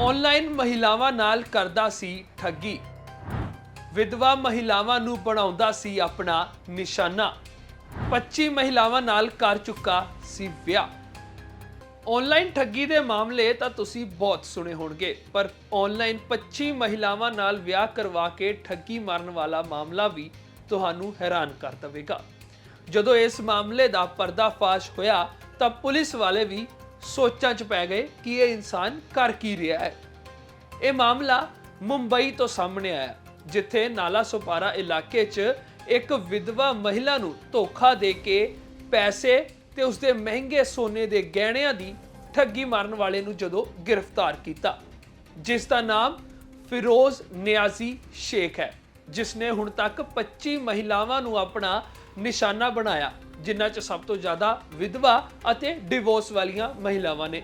Online ਮਹਿਲਾਵਾਂ ਨਾਲ ਕਰਦਾ ਸੀ ਠੱਗੀ। ਵਿਧਵਾ ਮਹਿਲਾਵਾਂ ਨੂੰ ਬਣਾਉਂਦਾ ਸੀ ਆਪਣਾ ਨਿਸ਼ਾਨਾ। 25 ਮਹਿਲਾਵਾਂ ਨਾਲ ਕਰ ਚੁੱਕਾ ਸੀ ਵਿਆਹ। ਆਨਲਾਈਨ ਠੱਗੀ ਦੇ ਮਾਮਲੇ ਤਾਂ ਤੁਸੀਂ ਬਹੁਤ ਸੁਣੇ ਹੋਣਗੇ, ਪਰ ਆਨਲਾਈਨ 25 ਮਹਿਲਾਵਾਂ ਨਾਲ ਵਿਆਹ ਕਰਵਾ ਕੇ ਠੱਗੀ ਮਾਰਨ ਵਾਲਾ ਮਾਮਲਾ ਵੀ ਤੁਹਾਨੂੰ ਹੈਰਾਨ ਕਰ ਦੇਵੇਗਾ। ਜਦੋਂ ਇਸ ਮਾਮਲੇ ਦਾ ਪਰਦਾਫਾਸ਼ ਹੋਇਆ ਤਾਂ ਪੁਲਿਸ ਵਾਲੇ ਵੀ ਸੋਚਾਂ 'ਚ ਪੈ ਗਏ ਕਿ ਇਹ ਇਨਸਾਨ ਕਰ ਕੀ ਰਿਹਾ ਹੈ। ਇਹ ਮਾਮਲਾ ਮੁੰਬਈ ਤੋਂ ਸਾਹਮਣੇ ਆਇਆ, ਜਿੱਥੇ ਨਾਲਾ ਸੁਪਾਰਾ ਇਲਾਕੇ 'ਚ ਇੱਕ ਵਿਧਵਾ ਮਹਿਲਾ ਨੂੰ ਧੋਖਾ ਦੇ ਕੇ ਪੈਸੇ ਤੇ ਉਸਦੇ ਮਹਿੰਗੇ ਸੋਨੇ ਦੇ ਗਹਿਣਿਆਂ ਦੀ ਠੱਗੀ ਮਾਰਨ ਵਾਲੇ ਨੂੰ ਜਦੋਂ ਗ੍ਰਿਫਤਾਰ ਕੀਤਾ, ਜਿਸ ਦਾ ਨਾਮ ਫਿਰੋਜ਼ ਨਿਆਜ਼ੀ ਸ਼ੇਖ ਹੈ ਜਿਸ ਨੇ ਹੁਣ ਤੱਕ 25 ਮਹਿਲਾਵਾਂ ਨੂੰ ਆਪਣਾ ਨਿਸ਼ਾਨਾ ਬਣਾਇਆ ਜਿਨ੍ਹਾਂ 'ਚ ਸਭ ਤੋਂ ਜ਼ਿਆਦਾ ਵਿਧਵਾ ਅਤੇ ਡਿਵੋਰਸ ਵਾਲੀਆਂ ਮਹਿਲਾਵਾਂ ਨੇ।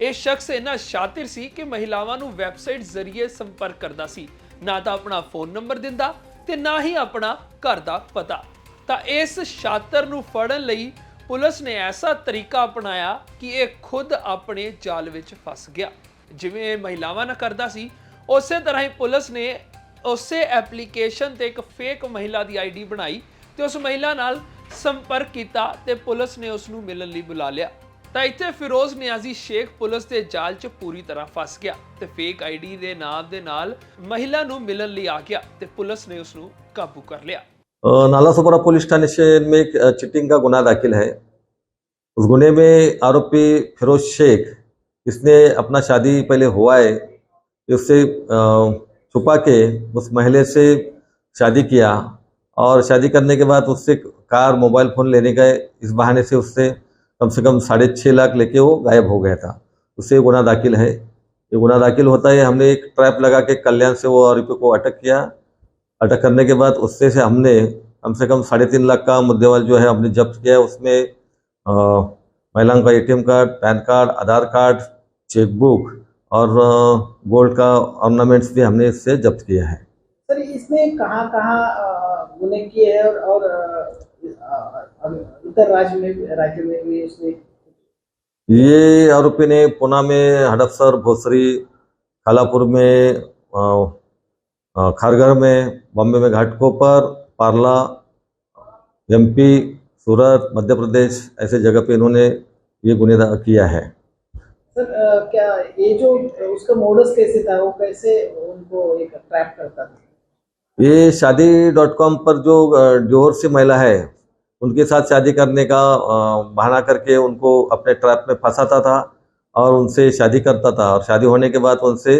ਇਹ ਸ਼ਖਸ ਇੰਨਾ ਸ਼ਾਤਿਰ ਸੀ ਕਿ ਮਹਿਲਾਵਾਂ ਨੂੰ ਵੈਬਸਾਈਟ ਜ਼ਰੀਏ ਸੰਪਰਕ ਕਰਦਾ ਸੀ। ਨਾ ਤਾਂ ਆਪਣਾ ਫੋਨ ਨੰਬਰ ਦਿੰਦਾ ਤੇ ਨਾ ਹੀ ਆਪਣਾ ਘਰ ਦਾ ਪਤਾ। ਤਾਂ ਇਸ ਸ਼ਾਤਰ ਨੂੰ ਫੜਨ ਲਈ ਪੁਲਿਸ ਨੇ ਐਸਾ ਤਰੀਕਾ ਅਪਣਾਇਆ ਕਿ ਇਹ ਖੁਦ ਆਪਣੇ ਜਾਲ ਵਿੱਚ ਫਸ ਗਿਆ। ਜਿਵੇਂ ਇਹ ਮਹਿਲਾਵਾਂ ਨਾਲ ਕਰਦਾ ਸੀ, ਉਸੇ ਤਰ੍ਹਾਂ ਹੀ ਪੁਲਿਸ ਨੇ ਉਸੇ ਐਪਲੀਕੇਸ਼ਨ ਤੇ ਇੱਕ ਫੇਕ ਮਹਿਲਾ ਦੀ ਆਈਡੀ ਬਣਾਈ ਤੇ ਉਸ ਮਹਿਲਾ ਨਾਲ ਸੰਪਰਕ ਕੀਤਾ ਤੇ ਪੁਲਿਸ ਨੇ ਉਸ ਨੂੰ ਮਿਲਣ ਲਈ ਬੁਲਾ ਲਿਆ ਤਾਂ ਇੱਥੇ ਫਿਰੋਜ਼ ਨਿਆਜ਼ੀ ਸ਼ੇਖ ਪੁਲਿਸ ਦੇ ਜਾਲ 'ਚ ਪੂਰੀ ਤਰ੍ਹਾਂ ਫਸ ਗਿਆ ਤੇ ਫੇਕ ਆਈਡੀ ਦੇ ਨਾਮ ਦੇ ਨਾਲ ਮਹਿਲਾ ਨੂੰ ਮਿਲਣ ਲਈ ਆ ਗਿਆ ਤੇ ਪੁਲਿਸ ਨੇ ਉਸ ਨੂੰ ਕਾਬੂ ਕਰ ਲਿਆ अ, नालासोपारा पुलिस थाने स्टेशन में एक अ, चिटिंग का गुना दाखिल है उस गुने में आरोपी फिरोज शेख इसने अपना शादी पहले हुआ है उससे अ, छुपा के उस महिला से शादी किया और शादी करने के बाद उससे कार मोबाइल फ़ोन लेने गए इस बहाने से उससे कम से कम साढ़े छः लाख लेके वो गायब हो गया था। उससे गुना दाखिल है। ये गुना दाखिल होता है हमने एक ट्रैप लगा के कल्याण से वो आरोपी को अटक किया। अटक करने के बाद उससे से हमने कम से कम साढ़े तीन लाख का मुद्देवाल जो है हमने जब्त किया। उसमें महिलाओं का ATM card PAN card Aadhaar card checkbook और गोल्ड का ऑर्नामेंट्स भी हमने इससे जब्त किया है। सर इसने कहाँ कहाँ गुने किए हैं और, और अ, राज्य में राज्य में भी इसने ये आरोपी ने पूना में हड़पसर भोसरी खालापुर में खारघर में बॉम्बे में घाटकोपर पार्ला एमपी सूरत मध्य प्रदेश ऐसे जगह पे इन्होंने ये गुनेदा किया है। सर अ, क्या ये जो उसका मोडस कैसे था? वो कैसे उनको एक ट्रैप करता था? ये शादी डॉट कॉम पर जो डिवोर्स महिला है उनके साथ शादी करने का अ, बहाना करके उनको अपने ट्रैप में फंसाता था और उनसे शादी करता था और शादी होने के बाद उनसे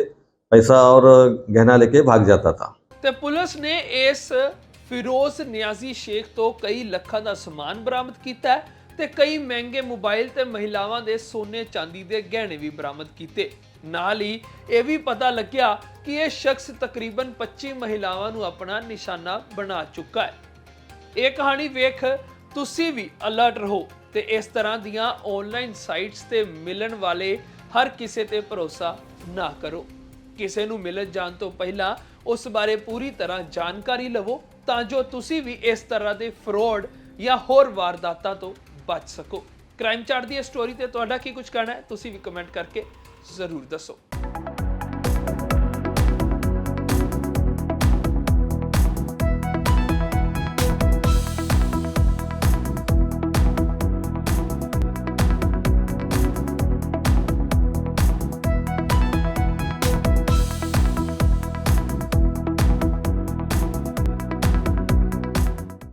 पैसा और गहना लेके भाग जाता था ਤੇ ਪੁਲਿਸ ਨੇ ਇਸ ਫਿਰੋਜ਼ ਨਿਆਜ਼ੀ ਸ਼ੇਖ ਤੋਂ ਕਈ ਲੱਖਾਂ ਦਾ ਸਮਾਨ ਬਰਾਮਦ ਕੀਤਾ ਹੈ ਤੇ ਕਈ ਮਹਿੰਗੇ ਮੋਬਾਈਲ ਤੇ ਮਹਿਲਾਵਾਂ ਦੇ ਸੋਨੇ ਚਾਂਦੀ ਦੇ ਗਹਿਣੇ ਵੀ ਬਰਾਮਦ ਕੀਤੇ ਨਾਲ ਹੀ ਇਹ ਵੀ ਪਤਾ ਲੱਗਿਆ ਕਿ ਇਹ ਸ਼ਖਸ ਤਕਰੀਬਨ 25 ਮਹਿਲਾਵਾਂ ਨੂੰ ਆਪਣਾ ਨਿਸ਼ਾਨਾ ਬਣਾ ਚੁੱਕਾ ਹੈ ਇਹ ਕਹਾਣੀ ਵੇਖ ਤੁਸੀਂ ਵੀ ਅਲਰਟ ਰਹੋ ਤੇ ਇਸ ਤਰ੍ਹਾਂ ਦੀਆਂ ਆਨਲਾਈਨ ਸਾਈਟਸ ਤੇ ਮਿਲਣ ਵਾਲੇ ਹਰ ਕਿਸੇ ਤੇ ਭਰੋਸਾ ਨਾ ਕਰੋ। ਕਿਸੇ ਨੂੰ ਮਿਲਣ ਜਾਣ ਤੋਂ ਪਹਿਲਾਂ ਉਸ ਬਾਰੇ ਪੂਰੀ ਤਰ੍ਹਾਂ ਜਾਣਕਾਰੀ ਲਵੋ ਤਾਂ ਜੋ ਤੁਸੀਂ ਵੀ ਇਸ ਤਰ੍ਹਾਂ ਦੇ ਫਰਾਡ ਜਾਂ ਹੋਰ ਵਾਰਦਾਤਾਂ ਤੋਂ ਬਚ ਸਕੋ। ਕ੍ਰਾਈਮ ਚਾਰਟ ਦੀ ਇਹ ਸਟੋਰੀ ਤੇ ਤੁਹਾਡਾ ਕੀ ਕੁਝ ਕਹਿਣਾ ਹੈ, ਤੁਸੀਂ ਵੀ ਕਮੈਂਟ ਕਰਕੇ ਜ਼ਰੂਰ ਦੱਸੋ।